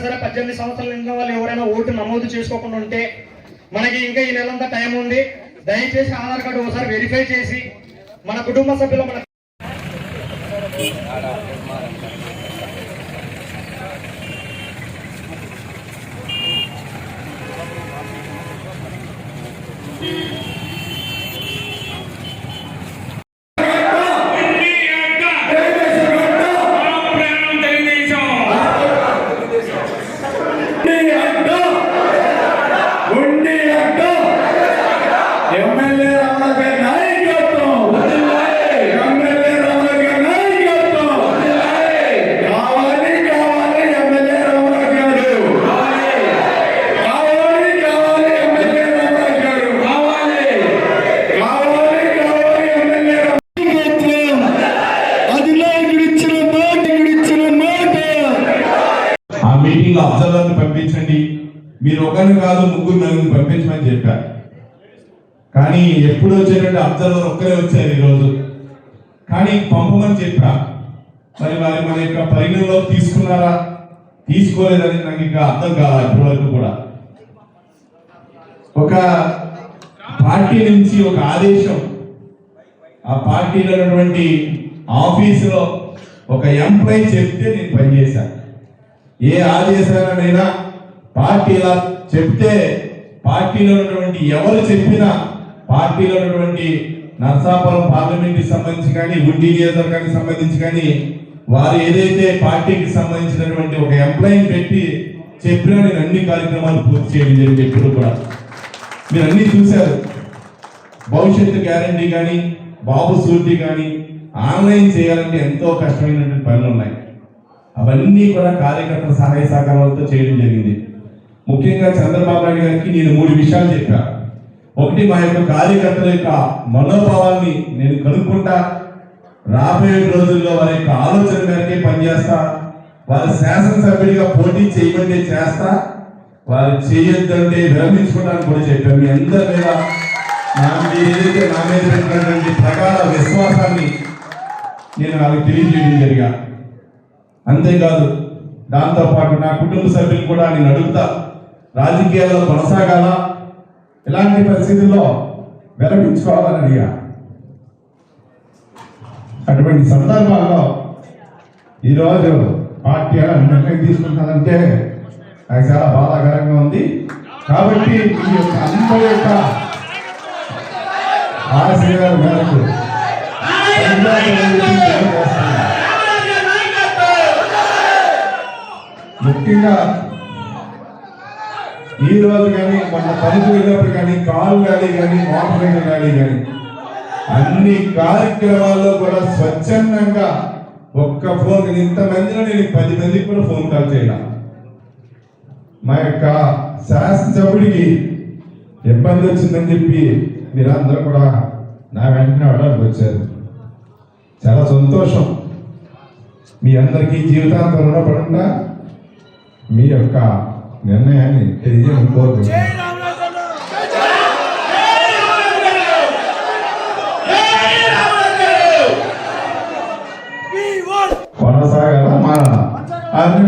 పద్దెనిమిది సంవత్సరాలు నిండిన వాళ్ళు ఎవరైనా ఓటు నమోదు చేసుకోకుండా ఉంటే మనకి ఇంకా ఈ నెలంతా టైం ఉంది. దయచేసి ఆధార్ కార్డు ఒకసారి వెరిఫై చేసి మన కుటుంబ సభ్యులు మన ఆ మీటింగ్ పంపించండి. మీరు ఒకరిని కాదు ముగ్గురు నలుగురిని పంపించమని చెప్పారు కానీ ఎప్పుడు వచ్చేటంటే అబ్జర్వర్ ఒక్కరే వచ్చారు ఈరోజు. కానీ పంపమని చెప్పా. మరి వారి మన యొక్క పరిగణలో తీసుకున్నారా? తీసుకోలేదని నాకు ఇంకా అర్థం కాదు ఇప్పటివరకు కూడా. ఒక పార్టీ నుంచి ఒక ఆదేశం. ఆ పార్టీలో ఉన్నటువంటి ఆఫీసులో ఒక ఎంప్లాయీ చెప్తే నేను పనిచేశాను ఏ ఆదేశాలనైనా పార్టీ ఇలా చెప్తే పార్టీలో ఉన్నటువంటి ఎవరు చెప్పినా పార్టీలో ఉన్నటువంటి నర్సాపురం పార్లమెంట్కి సంబంధించి కానీ ఉండి నియోజకవర్గానికి సంబంధించి కానీ వారు ఏదైతే పార్టీకి సంబంధించినటువంటి ఒక ఎంప్లాయీని పెట్టి చెప్పినా నేను అన్ని కార్యక్రమాలు పూర్తి చేయడం జరిగింది ఎప్పుడు కూడా. మీరు అన్నీ చూశారు. భవిష్యత్తు గ్యారంటీ కానీ బాబు సూర్తి కానీ ఆన్లైన్ చేయాలంటే ఎంతో కష్టమైనటువంటి పనులు ఉన్నాయి. అవన్నీ కూడా కార్యకర్తల సహాయ సహకారాలతో చేయడం జరిగింది. ముఖ్యంగా చంద్రబాబు నాయుడు గారికి నేను మూడు విషయాలు చెప్పా. ఒకటి మా యొక్క కార్యకర్తల యొక్క మనోభావాన్ని నేను కనుక్కుంటా. రాబోయే రోజుల్లో వారి యొక్క ఆలోచన మేరకే పనిచేస్తా. వారి శాసనసభ్యుడిగా పోటీ చేయమంటే చేస్తా. వారు చేయొద్దంటే విరమించుకోవడానికి కూడా చెప్పాను మీ అందరి మీద నా ఏదైతే నా మీద పెట్టినటువంటి ప్రకార విశ్వాసాన్ని నేను వాళ్ళకి తెలియజేయడం జరిగా అంతేకాదు దాంతోపాటు నా కుటుంబ సభ్యులు కూడా నేను అడుగుతా రాజకీయాల్లో కొనసాగాల? ఇలాంటి పరిస్థితుల్లో వెలపించుకోవాలని అడిగా. అటువంటి సందర్భాల్లో ఈరోజు పార్టీ నిర్ణయం తీసుకుంటానంటే నాకు చాలా బాధాకరంగా ఉంది. కాబట్టి ఈ యొక్క అందరి యొక్క ఆశయాల మేరకు ముఖ్యంగా ఈ రోజు కానీ మన పనికి వెళ్ళినప్పుడు కానీ కాల్ ర్యాలీ కానీ మోటార్ సైకిల్ ర్యాలీ కానీ అన్ని కార్యక్రమాల్లో కూడా స్వచ్ఛందంగా ఒక్క ఫోన్ ఇంతమందిలో నేను పది మందికి కూడా ఫోన్ కాల్ చేయాల. మా యొక్క శాసనసభ్యుడికి ఇబ్బంది వచ్చిందని చెప్పి మీరందరూ కూడా నా వెంటనే అడగడానికి వచ్చారు. చాలా సంతోషం. మీ అందరికీ జీవితాంతం రుణపడుండా మీ యొక్క నిర్ణయాన్ని తెలియజేయడం కోరుకుంటున్నాను కొనసాగాల మారాల అది